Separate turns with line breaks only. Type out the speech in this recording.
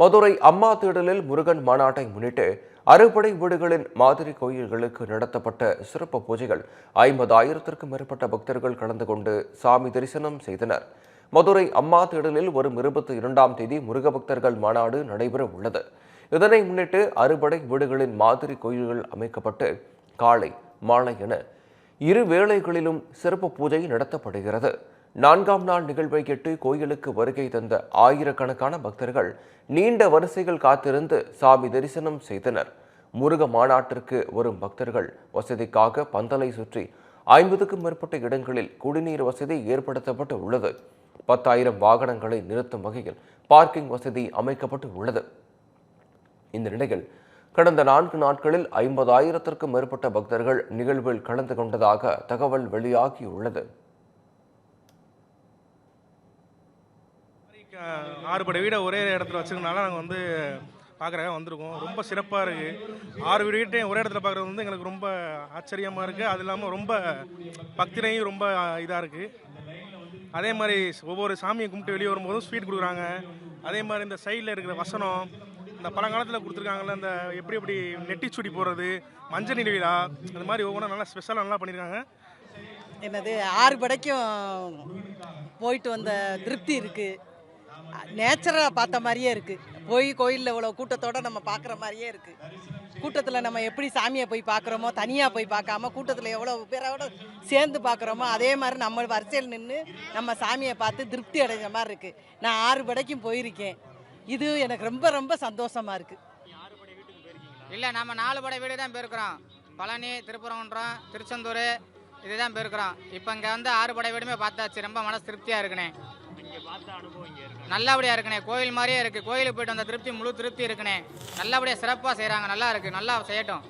மதுரை அம்மா தேடலில் முருகன் மாநாட்டை முன்னிட்டு அறுபடை வீடுகளின் மாதிரி கோயில்களுக்கு நடத்தப்பட்ட சிறப்பு பூஜைகள் ஐம்பதாயிரத்திற்கும் மேற்பட்ட பக்தர்கள் கலந்து கொண்டு சாமி தரிசனம் செய்தனர். மதுரை அம்மா தேடலில் வரும் இருபத்தி இரண்டாம் தேதி முருக பக்தர்கள் மாநாடு நடைபெற உள்ளது. இதனை முன்னிட்டு அறுபடை வீடுகளின் மாதிரி கோயில்கள் அமைக்கப்பட்டு காலை மாலை என இரு வேளைகளிலும் சிறப்பு பூஜை நடத்தப்படுகிறது. நான்காம் நாள் நிகழ்வை எட்டு கோயிலுக்கு வருகை தந்த ஆயிரக்கணக்கான பக்தர்கள் நீண்ட வரிசைகள் காத்திருந்து சாமி தரிசனம் செய்தனர். முருக மாநாட்டிற்கு வரும் பக்தர்கள் வசதிக்காக பந்தலை சுற்றி ஐம்பதுக்கும் மேற்பட்ட இடங்களில் குடிநீர் வசதி ஏற்படுத்தப்பட்டு உள்ளது. பத்தாயிரம் வாகனங்களை நிறுத்தும் வகையில் பார்க்கிங் வசதி அமைக்கப்பட்டு உள்ளது. இந்த நிலையில் கடந்த நான்கு நாட்களில் ஐம்பதாயிரத்திற்கும் மேற்பட்ட பக்தர்கள் நிகழ்வில் கலந்து கொண்டதாக தகவல் வெளியாகியுள்ளது.
ஆறுபடை வீடை ஒரே இடத்துல வச்சிருக்கனால நாங்கள் வந்து பார்க்குறக்க வந்திருக்கோம். ரொம்ப சிறப்பாக இருக்குது ஆறு வீடு வீட்டையும் ஒரே இடத்துல பார்க்குறது வந்து எங்களுக்கு ரொம்ப ஆச்சரியமாக இருக்குது அது இல்லாமல் ரொம்ப பக்திலையும் ரொம்ப இதாக இருக்குது அதே மாதிரி ஒவ்வொரு சாமியை கும்பிட்டு வெளியே வரும்போதும் ஸ்வீட் கொடுக்குறாங்க. அதே மாதிரி இந்த சைடில் இருக்கிற வசனம் இந்த பழங்காலத்தில் கொடுத்துருக்காங்கல்ல இந்த எப்படி எப்படி நெட்டிச்சுடி போடுறது மஞ்சள் நீர் விழா மாதிரி ஒவ்வொன்றும் நல்லா ஸ்பெஷலாக நல்லா பண்ணியிருக்காங்க
என்னது ஆறு படைக்கும் போயிட்டு வந்த திருப்தி இருக்குது நேச்சராக பார்த்த மாதிரியே இருக்குது போய் கோயிலில் இவ்வளோ கூட்டத்தோட நம்ம பார்க்குற மாதிரியே இருக்குது கூட்டத்தில் நம்ம எப்படி சாமியை போய் பார்க்குறோமோ தனியாக போய் பார்க்காம கூட்டத்தில் எவ்வளோ பேரோட சேர்ந்து பார்க்குறோமோ அதே மாதிரி நம்ம வரிசையில் நின்று நம்ம சாமியை பார்த்து திருப்தி அடைஞ்ச மாதிரி இருக்குது நான் ஆறு படைக்கும் போயிருக்கேன். இது எனக்கு ரொம்ப ரொம்ப சந்தோஷமாக இருக்குது
இல்லை நம்ம நாலு படை வீடு தான் போயிருக்கிறோம். பழனி திருப்பரங்குன்றம் திருச்செந்தூர் இதுதான் போயிருக்கிறோம். இப்போ இங்கே வந்து ஆறு படை வீடுமே பார்த்தாச்சு. ரொம்ப மனசு திருப்தியாக இருக்குண்ணே நல்லபடியாக இருக்குண்ணே கோயில் மாதிரியே இருக்குது கோயிலுக்கு போயிட்டு வந்த திருப்தி முழு திருப்தி இருக்குண்ணே நல்லபடியாக சிறப்பாக செய்கிறாங்க நல்லா இருக்குது நல்லா செய்யட்டும்.